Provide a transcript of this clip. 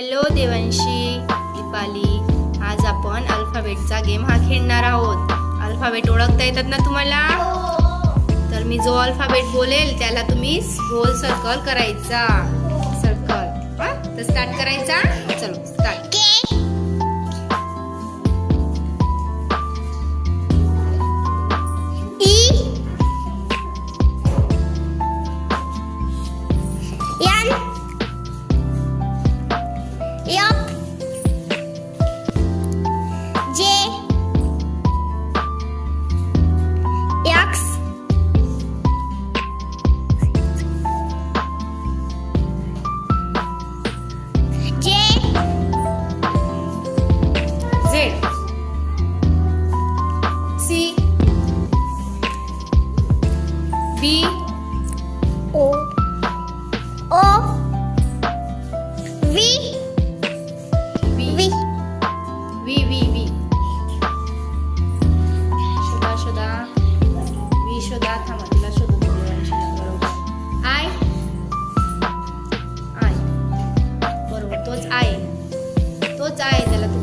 Hello Devanshi. Deepali. आज आपण अल्फाबेटचा game हा खेळणार आहोत. अल्फाबेट ओळखता येतात ना तुम्हाला? तर मी जो अल्फाबेट बोलेल त्याला तुम्ही गोल सर्कल करायचा. सर्कल हा? तर स्टार्ट करायचा. Yup. J. J. C. B. V V V V शोधा शोधा. वी शोधा थांबा तिला शोधत बरोबर. आय? आय. बरोबर तोच आय. तोच आहे त्याला